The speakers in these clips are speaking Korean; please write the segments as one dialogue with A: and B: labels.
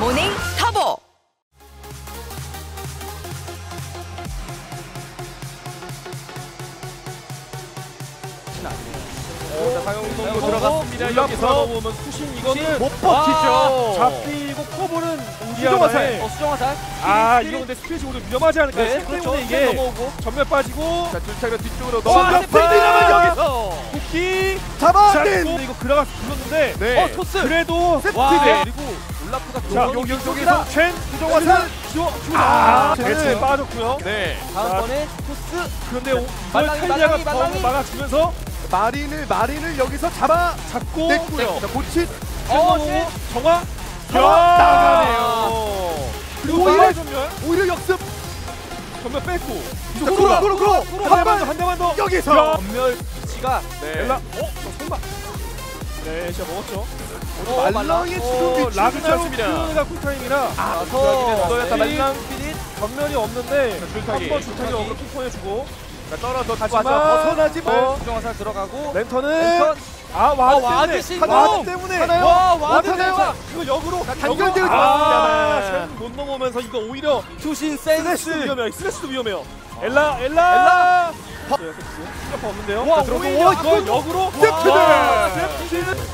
A: 모닝 터보.
B: 어,
C: 들어갔습니다. 여기서
B: 넘어오면 수신 이거는
C: 못 버티죠.
B: 잡히고 커브는
C: 수정화살.
A: 어, 수정화살.
B: 아 이거 근데 스피릿이 오늘 위험하지 않을까요?
A: 네,
B: 책
A: 그렇죠.
B: 때문에
A: 이게 넘어오고.
B: 전멸 빠지고
C: 자, 줄차가 뒤쪽으로
B: 와,
C: 넘어가.
B: 세필이라면
C: 여기서
B: 쿠키
C: 잡아.
B: 잡고 이거 그라가스 불렀는데
C: 네.
A: 어, 토스.
B: 그래도
A: 와,
B: 세필
A: 그리고 올라프가 자또
B: 여기
C: 여기서
B: 여기서 첸 부정화살
C: 주워
B: 아
C: 네.
B: 대체 빠졌고요
C: 네.
A: 다음번에 토스.
B: 그런데 오- 이걸 탈리아가 더
A: 말랑이.
B: 막아주면서
C: 마린을 마린을 여기서 잡아
B: 잡고
C: 냈고요. 자, 고치
A: 어,
B: 어,
A: 쉣.
B: 정화 나가네요 그리고
C: 오히려-
B: 오히려
C: 역습.
B: 전멸 뺐고
C: 자, 구로 구로 구로.
B: 한 대만 더 한 대만 더
C: 여기서.
B: 야.
A: 전멸 위치가
C: 네.
B: 엘라 어? 저 설마 네 시야 먹었죠
A: 어,
C: 말랑의 지금
B: 어. 라그나로크가 쿨타임이라
A: 아,
C: 다 말랑.
A: 스피릿.
B: 전면이 없는데
C: 줄타기.
B: 한번 줄타기. 어그로 핑퐁해주고
C: 자, 떨어져
B: 하지만-
C: 벗어나지 뭐.
A: 수정화살 들어가고.
B: 랜턴은
A: 랜턴.
B: 아
A: 어,
B: 와드 때문에! 와드 때문에?
A: 와, 와드? 대박.
B: 그거 역으로
C: 단결되고
B: 아,
C: 있습니다만.
B: 못 넘어오면서 이거 오히려
A: 투신 센스.
B: 위험해요 슬래시도 위험해요 엘라 엘라 엘라 스토퍼 없는데요
A: 와, 오히려
B: 와, 이거. 역으로
C: 세프드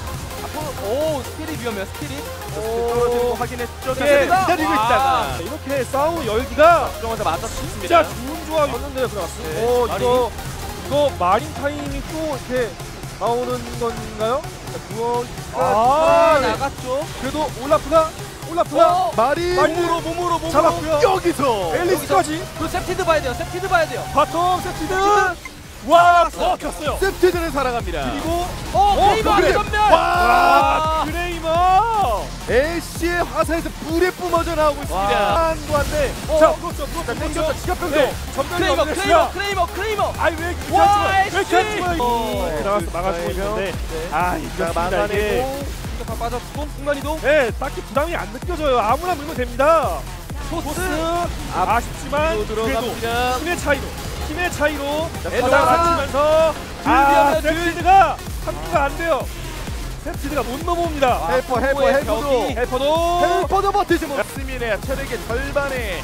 A: 오, 스피릿 위험해요. 스피릿.
C: 떨어지는 거 확인했죠. 기다리고
A: 와.
C: 있다가
B: 이렇게 싸우는 열기가
A: 수정화살 맞았습니다.
B: 진짜 좋은 조합이었는데요 그라스
A: 네.
B: 이거 이거 마린 타임이 또 이렇게 나오는 건가요?
C: 구워
B: 아,
A: 아,
B: 네.
A: 나갔죠.
B: 그래도 올라프가 올라프가
A: 어,
C: 마린
B: 몸으로 몸으로 몸으로
C: 잡았고요. 여기서
B: 앨리스까지
A: 그 세피드 봐야 돼요. 세피드 봐야 돼요.
B: 바텀 세티드 와 먹혔어요
C: 세프트를 사랑합니다.
B: 그리고
A: 어,
B: 어,
A: 페이버
C: 그래.
A: 전멸.
B: 와
A: 와.
B: 그레이머
C: 애쉬의 화살에서 불에 뿜어져 나오고 있습니다.
B: 한도 한데
A: 어.
B: 자 그렇죠 그렇죠
C: 자,
B: 그렇죠
C: 땡겼다. 지갑병도.
B: 네 전멸이
A: 크레이머, 크레이머, 크레이머, 크레이머.
B: 아니 왜 이렇게
A: 와,
B: 하지 마왜 이렇게
A: 애쉬.
B: 하지 마
A: 어,
B: 이 들어가서 막아주고
C: 네,
B: 있는데
A: 네.
B: 아
C: 자,
B: 이거
C: 막아내고
A: 공격파 빠졌고 순간 이동.
B: 네 딱히 부담이 안 느껴져요 아무나 물면 됩니다 토스 아, 아쉽지만
C: 또
B: 그래도
C: 들어갑니다.
B: 힘의 차이로 힘의 차이로
C: 가자.
B: 맞추면서 아. 세프티드가 상기가 안 돼요 세프티드가 못 넘어옵니다
C: 헬퍼 헬퍼 헬퍼도.
B: 헬퍼도
C: 헬퍼도 버티지 못했습니다. 체력의 절반에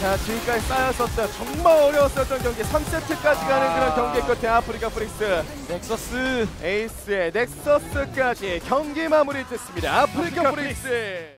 C: 자 지금까지 쌓였었던 정말 어려웠었던 경기 3세트까지 가는 그런 경기 끝에 아프리카 프릭스
A: 넥서스.
C: 에이스의 넥서스까지 경기 마무리 짓습니다.
B: 아프리카
C: 프릭스